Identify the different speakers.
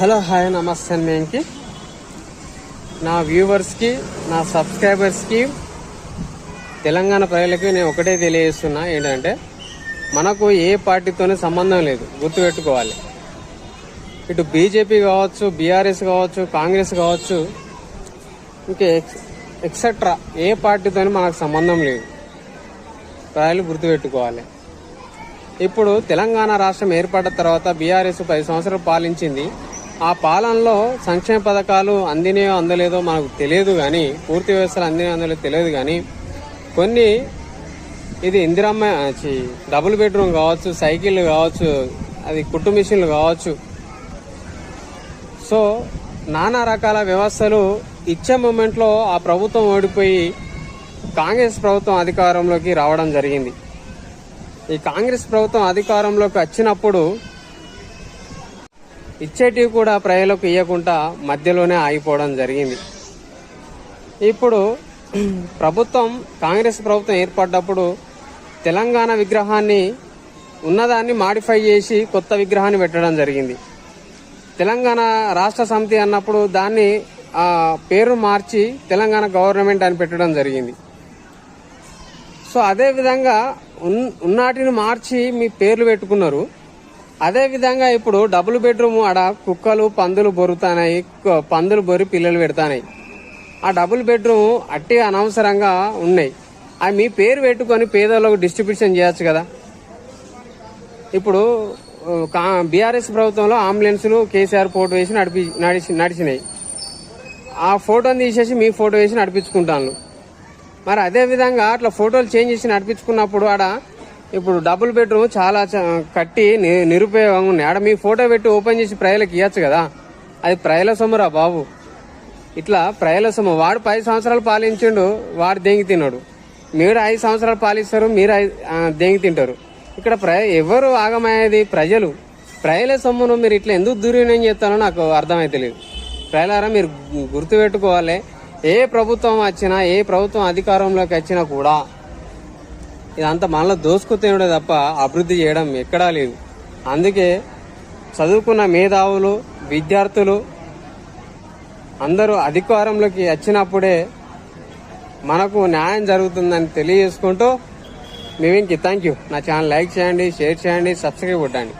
Speaker 1: Hello hi నమస్తే మేంకి. నా వ్యూవర్స్కి నా సబ్స్క్రైబర్స్కి తెలంగాణ ప్రజలకి నేను ఒకటే తెలియజేస్తున్నా ఏంటంటే మనకు ఏ పార్టీతోనే సంబంధం లేదు గుర్తుపెట్టుకోవాలి. ఇటు బీజేపీ కావచ్చు బీఆర్ఎస్ కావచ్చు కాంగ్రెస్ కావచ్చు ఇంకా ఎక్సెట్రా ఏ పార్టీతోనే మనకు సంబంధం లేదు. ప్రజలు గుర్తుపెట్టుకోవాలి. ఇప్పుడు తెలంగాణ రాష్ట్రం ఏర్పడ్డ తర్వాత బీఆర్ఎస్ పది సంవత్సరాలు పాలించింది. ఆ పాలనలో సంక్షేమ పథకాలు అందినాయో అందలేదో మనకు తెలియదు కానీ పూర్తి వ్యవస్థలు అందినాయో అందలేదో తెలియదు కానీ కొన్ని ఇది ఇందిరమ్మ డబుల్ బెడ్రూమ్ కావచ్చు సైకిళ్ళు కావచ్చు అది కుట్టు మిషన్లు కావచ్చు. సో నానా రకాల వ్యవస్థలు ఇచ్చే మూమెంట్లో ఆ ప్రభుత్వం ఓడిపోయి కాంగ్రెస్ ప్రభుత్వం అధికారంలోకి రావడం జరిగింది. ఈ కాంగ్రెస్ ప్రభుత్వం అధికారంలోకి వచ్చినప్పుడు ఇచ్చేటివి కూడా ప్రజలకు ఇవ్వకుండా మధ్యలోనే ఆగిపోవడం జరిగింది. ఇప్పుడు ప్రభుత్వం కాంగ్రెస్ ప్రభుత్వం ఏర్పడ్డప్పుడు తెలంగాణ విగ్రహాన్ని ఉన్నదాన్ని మాడిఫై చేసి కొత్త విగ్రహాన్ని పెట్టడం జరిగింది. తెలంగాణ రాష్ట్ర సమితి అన్నప్పుడు దాన్ని ఆ పేరు మార్చి తెలంగాణ గవర్నమెంట్ అని పెట్టడం జరిగింది. సో అదే విధంగా ఉన్- ఉన్నాటిని మార్చి మీ పేర్లు పెట్టుకున్నారు. అదే విధంగా ఇప్పుడు డబుల్ బెడ్రూమ్ ఆడ కుక్కలు పందులు బొరుతానాయి పందులు బొరి పిల్లలు పెడతానాయి. ఆ డబుల్ బెడ్రూమ్ అట్టి అనవసరంగా ఉన్నాయి. అవి మీ పేరు పెట్టుకొని పేదలకు డిస్ట్రిబ్యూషన్ చేయొచ్చు కదా. ఇప్పుడు బీఆర్ఎస్ ప్రభుత్వంలో అంబులెన్సులు కేసీఆర్ ఫోటో వేసి నడిపి నడిచి నడిచినాయి. ఆ ఫోటోని తీసేసి మీ ఫోటో వేసి నడిపించుకుంటాను మరి అదే విధంగా అట్లా ఫోటోలు చేంజ్ చేసి నడిపించుకున్నప్పుడు ఆడ ఇప్పుడు డబుల్ బెడ్రూమ్ చాలా కట్టి నిరుపయోగం నిరుపయోగంగా ఉన్నాయి. ఆడ మీ ఫోటో పెట్టి ఓపెన్ చేసి ప్రజలకు ఇవ్వచ్చు కదా. అది ప్రజల సొమ్మురా బాబు. ఇట్లా ప్రజల సొమ్ము. వాడు పది సంవత్సరాలు పాలించిండు వాడు దెంగి తిన్నాడు మీరు ఐదు సంవత్సరాలు పాలిస్తారు మీరు దేంగి దెంగి తింటారు? ఇక్కడ ప్ర ఎవరు ఆగమయ్యేది? ప్రజలు. ప్రజల సొమ్మును మీరు ఇట్లా ఎందుకు దుర్వినియోగం చేస్తారో నాకు అర్థమైతలేదు ప్రజలారా మీరు గుర్తుపెట్టుకోవాలి. ఏ ప్రభుత్వం వచ్చినా ఏ ప్రభుత్వం అధికారంలోకి వచ్చినా కూడా ఇదంతా మనలో దోసుకుతినుడే తప్ప అభివృద్ధి చేయడం ఎక్కడా లేదు. అందుకే చదువుకున్న మేధావులు విద్యార్థులు అందరూ అధికారంలోకి వచ్చినప్పుడే మనకు న్యాయం జరుగుతుందని తెలియజేసుకుంటూ మేమింకి థ్యాంక్ యూ నా ఛానల్ లైక్ చేయండి షేర్ చేయండి సబ్స్క్రైబ్ కొట్టండి.